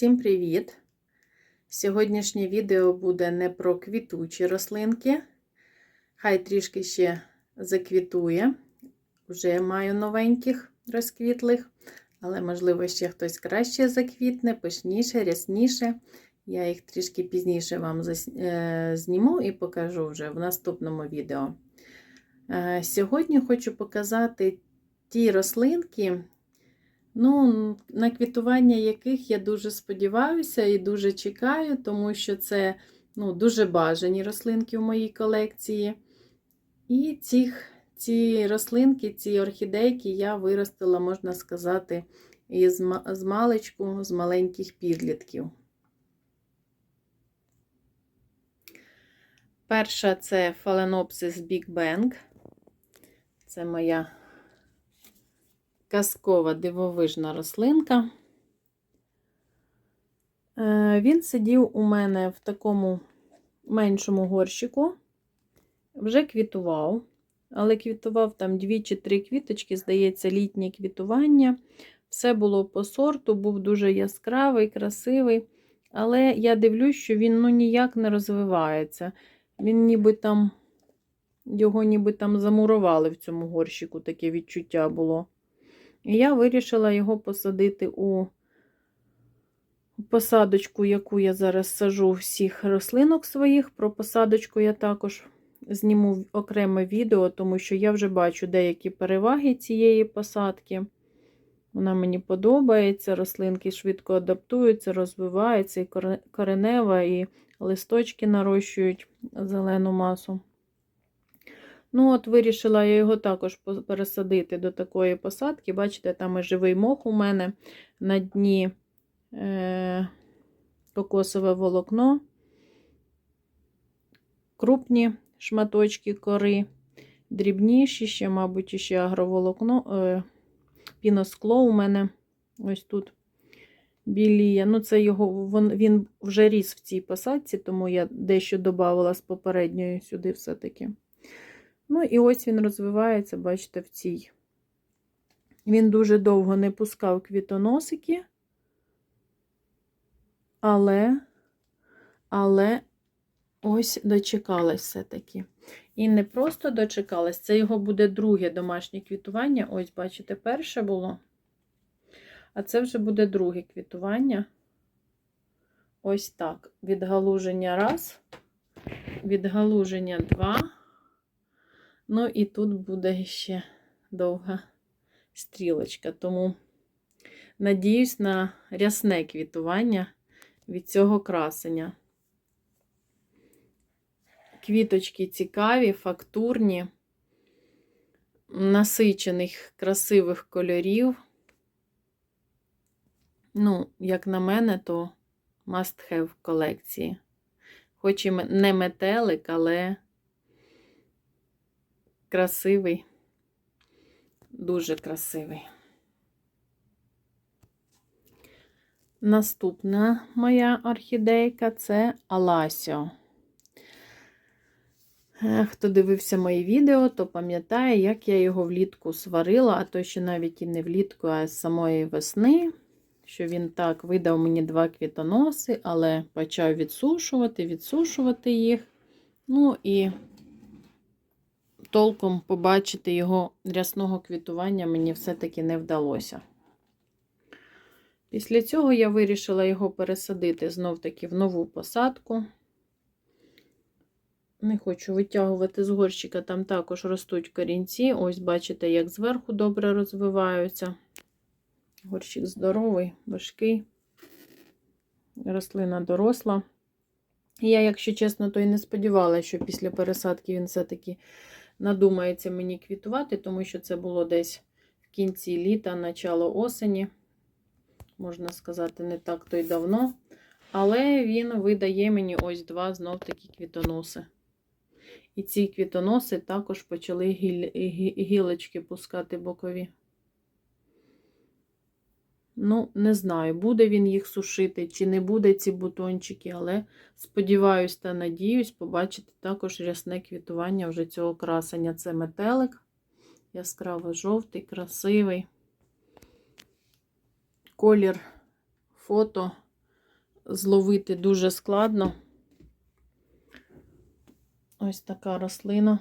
Всім привіт! Сьогоднішнє відео буде не про квітучі рослинки. Хай трішки ще заквітує. Вже маю новеньких розквітлих, але, можливо, ще хтось краще заквітне, пишніше, рясніше. Я їх трішки пізніше вам е, зніму і покажу вже в наступному відео. Е, сьогодні хочу показати ті рослинки, Ну, на квітування яких я дуже сподіваюся і дуже чекаю, тому що це ну, дуже бажані рослинки в моїй колекції. І цих, ці рослинки, ці орхідейки я виростила, можна сказати, із з маличку, з маленьких підлітків. Перша це Phalaenopsis Big Bang. Це моя казкова дивовижна рослинка. Е, він сидів у мене в такому меншому горщику, вже квітував, але квітував там дві чи три квіточки, здається, літнє квітування. Все було по сорту, був дуже яскравий, красивий. Але я дивлюсь, що він ну, ніяк не розвивається. Він ніби там, його ніби там замурували в цьому горщику, таке відчуття було. І я вирішила його посадити у посадочку, яку я зараз сажу всіх рослинок своїх. Про посадочку я також зніму окреме відео, тому що я вже бачу деякі переваги цієї посадки. Вона мені подобається, рослинки швидко адаптуються, розвиваються, і коренева, і листочки нарощують зелену масу. Ну, от, вирішила я його також пересадити до такої посадки. Бачите, там і живий мох у мене на дні е, кокосове волокно, крупні шматочки кори, дрібніші, ще, мабуть, ще агроволокно, е, піноскло у мене ось тут біліє. Ну, це його, Він вже ріс в цій посадці, тому я дещо додавала з попередньої сюди все-таки. Ну, і ось він розвивається, бачите, в цій. Він дуже довго не пускав квітоносики, але, але ось дочекалась все-таки. І не просто дочекалась, це його буде друге домашнє квітування. Ось, бачите, перше було. А це вже буде друге квітування. Ось так. Відгалуження раз, відгалуження два. Ну, і тут буде ще довга стрілочка, тому надіюсь на рясне квітування від цього красення. Квіточки цікаві, фактурні, насичених, красивих кольорів. Ну, як на мене, то must have в колекції. Хоч і не метелик, але красивий, дуже красивий. Наступна моя орхідейка це Аласіо. Е, хто дивився мої відео, то пам'ятає, як я його влітку сварила, а то ще навіть і не влітку, а з самої весни, що він так видав мені два квітоноси, але почав відсушувати, відсушувати їх. Ну і толком побачити його рясного квітування мені все-таки не вдалося. Після цього я вирішила його пересадити знов-таки в нову посадку. Не хочу витягувати з горщика, там також ростуть корінці. Ось, бачите, як зверху добре розвиваються. Горщик здоровий, важкий, рослина доросла. Я, якщо чесно, то і не сподівалася, що після пересадки він все-таки надумається мені квітувати, тому що це було десь в кінці літа, начало осені. Можна сказати, не так то й давно. Але він видає мені ось два знов-таки квітоноси. І ці квітоноси також почали гілочки пускати бокові. Ну, не знаю, буде він їх сушити, чи не буде ці бутончики, але сподіваюсь та надіюсь побачити також рясне квітування вже цього красення. Це метелик. Яскраво жовтий, красивий. Колір фото зловити дуже складно. Ось така рослина.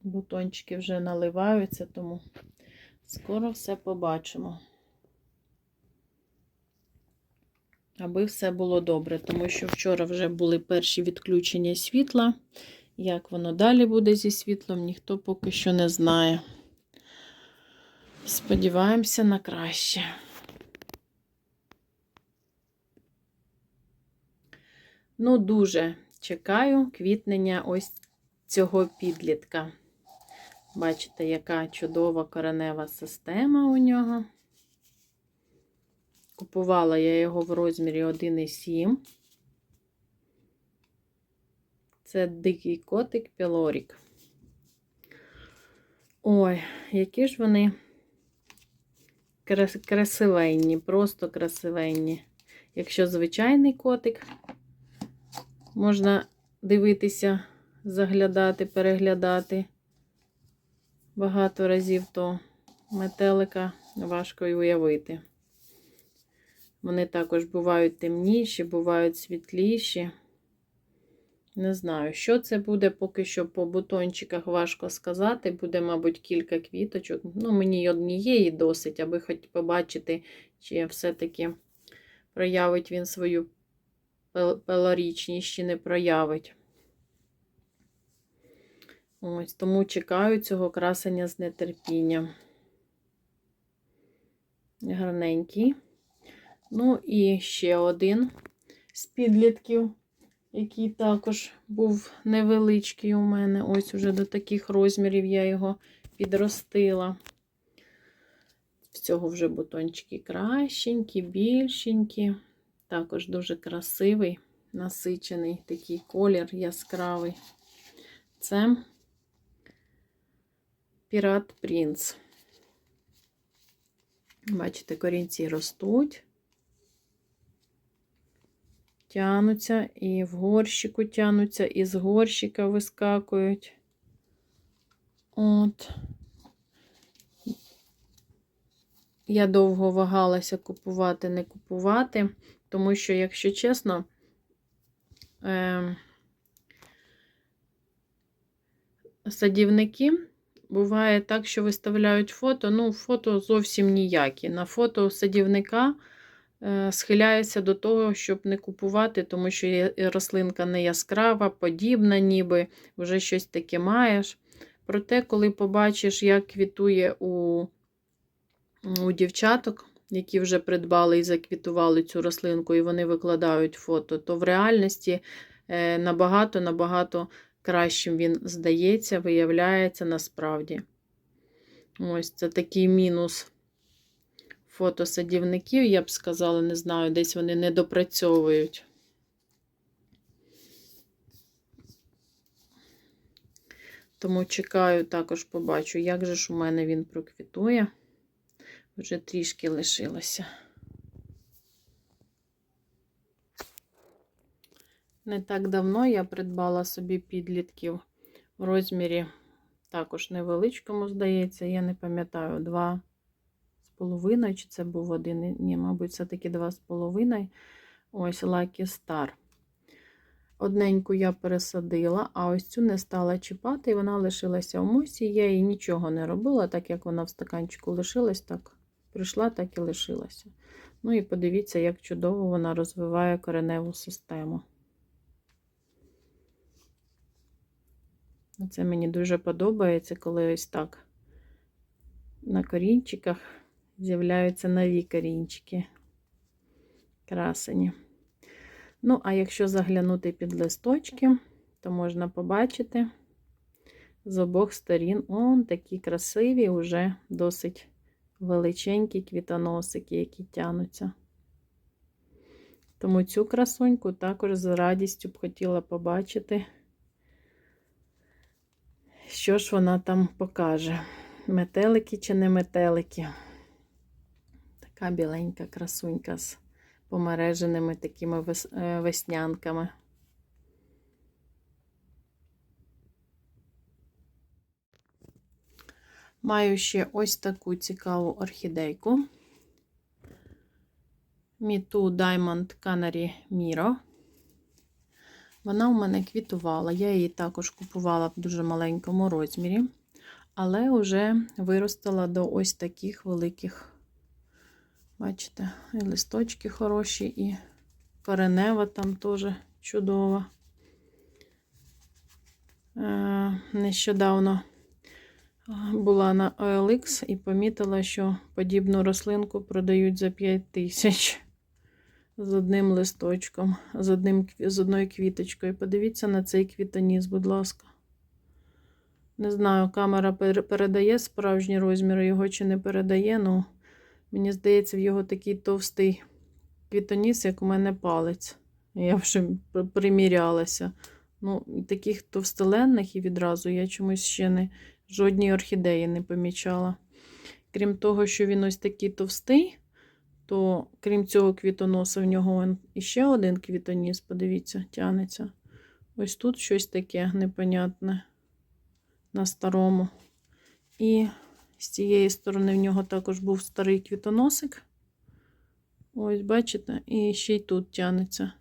Бутончики вже наливаються, тому скоро все побачимо. Аби все було добре, тому що вчора вже були перші відключення світла. Як воно далі буде зі світлом, ніхто поки що не знає. Сподіваємося на краще. Ну, дуже чекаю квітнення ось цього підлітка. Бачите, яка чудова коренева система у нього. Купувала я його в розмірі 1,7. Це дикий котик Пілорік. Ой, які ж вони крас- красивенні, просто красивенні. Якщо звичайний котик, можна дивитися, заглядати, переглядати багато разів, то метелика важко й уявити. Вони також бувають темніші, бувають світліші. Не знаю, що це буде, поки що по бутончиках важко сказати. Буде, мабуть, кілька квіточок. Ну, мені однієї досить, аби хоч побачити, чи все-таки проявить він свою пелорічність, чи не проявить. Ось, тому чекаю цього красення з нетерпінням. Гарненький. Ну і ще один з підлітків, який також був невеличкий у мене. Ось уже до таких розмірів я його підростила. В цього вже бутончики кращенькі, більшенькі. Також дуже красивий, насичений такий колір яскравий. Це Пірат Принц. Бачите, корінці ростуть, тянуться, і в горщику тянуться, і з горщика вискакують. От. Я довго вагалася купувати, не купувати, тому що, якщо чесно, е садівники буває так, що виставляють фото. Ну, фото зовсім ніякі. На фото садівника е, схиляється до того, щоб не купувати, тому що рослинка не яскрава, подібна, ніби вже щось таке маєш. Проте, коли побачиш, як квітує у, у дівчаток, які вже придбали і заквітували цю рослинку, і вони викладають фото, то в реальності е, набагато-набагато кращим він здається, виявляється насправді. Ось це такий мінус фотосадівників, я б сказала, не знаю, десь вони не допрацьовують. Тому чекаю, також побачу, як же ж у мене він проквітує. Вже трішки лишилося. Не так давно я придбала собі підлітків в розмірі також невеличкому, здається, я не пам'ятаю, два з половиною, чи це був один, ні, мабуть, все-таки два з половиною. Ось Lucky Star. Одненьку я пересадила, а ось цю не стала чіпати, і вона лишилася в мусі. Я їй нічого не робила, так як вона в стаканчику лишилась, так прийшла, так і лишилася. Ну і подивіться, як чудово вона розвиває кореневу систему. Це мені дуже подобається, коли ось так на корінчиках з'являються нові корінчики. Красені. Ну, а якщо заглянути під листочки, то можна побачити з обох сторін он такі красиві, уже досить величенькі квітоносики, які тянуться. Тому цю красуньку також з радістю б хотіла побачити. Що ж вона там покаже? Метелики чи не метелики? Така біленька красунька з помереженими такими е, веснянками. Маю ще ось таку цікаву орхідейку. Міту Diamond Canary Miro. Вона у мене квітувала. Я її також купувала в дуже маленькому розмірі, але вже виростала до ось таких великих. Бачите, і листочки хороші, і коренева там теж чудова. Е, Нещодавно була на OLX і помітила, що подібну рослинку продають за 5 тисяч з одним листочком, з, одним, з одною квіточкою. Подивіться на цей квітоніс, будь ласка. Не знаю, камера передає справжні розміри його чи не передає. Ну, мені здається, в його такий товстий квітоніс, як у мене палець. Я вже примірялася. Ну, таких товстеленних і відразу я чомусь ще не жодній орхідеї не помічала. Крім того, що він ось такий товстий, то крім цього квітоноса, в нього іще один квітоніс, подивіться, тянеться. Ось тут щось таке непонятне на старому. І з цієї сторони в нього також був старий квітоносик. Ось, бачите, і ще й тут тянеться.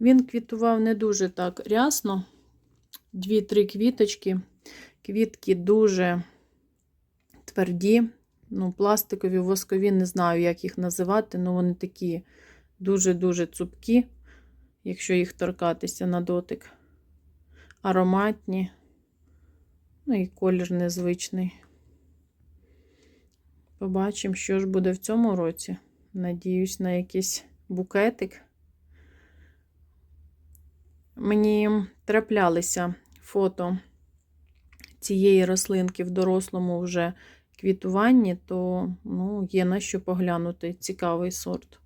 Він квітував не дуже так рясно. Дві-три квіточки. Квітки дуже тверді, ну, пластикові, воскові, не знаю, як їх називати, але вони такі дуже-дуже цупкі, якщо їх торкатися на дотик. Ароматні, ну і колір незвичний. Побачимо, що ж буде в цьому році. Надіюсь на якийсь букетик. Мені траплялися фото цієї рослинки в дорослому вже квітуванні, то ну, є на що поглянути. Цікавий сорт.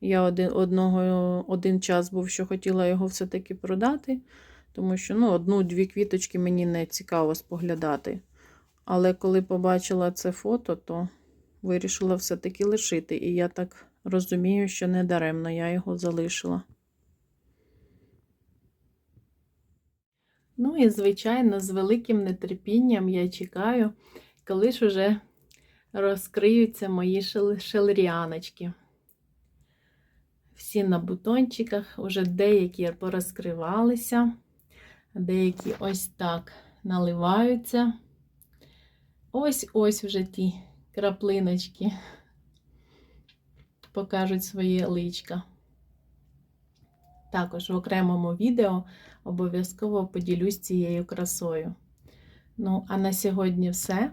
Я один, одного, один час був, що хотіла його все-таки продати, тому що ну, одну-дві квіточки мені не цікаво споглядати. Але коли побачила це фото, то вирішила все-таки лишити. І я так розумію, що не даремно я його залишила. Ну і, звичайно, з великим нетерпінням я чекаю, коли ж уже розкриються мої шел- шелеріаночки. Всі на бутончиках, уже деякі порозкривалися, деякі ось так наливаються. Ось-ось вже ті краплиночки покажуть своє личка. Також в окремому відео обов'язково поділюсь цією красою. Ну, а на сьогодні все.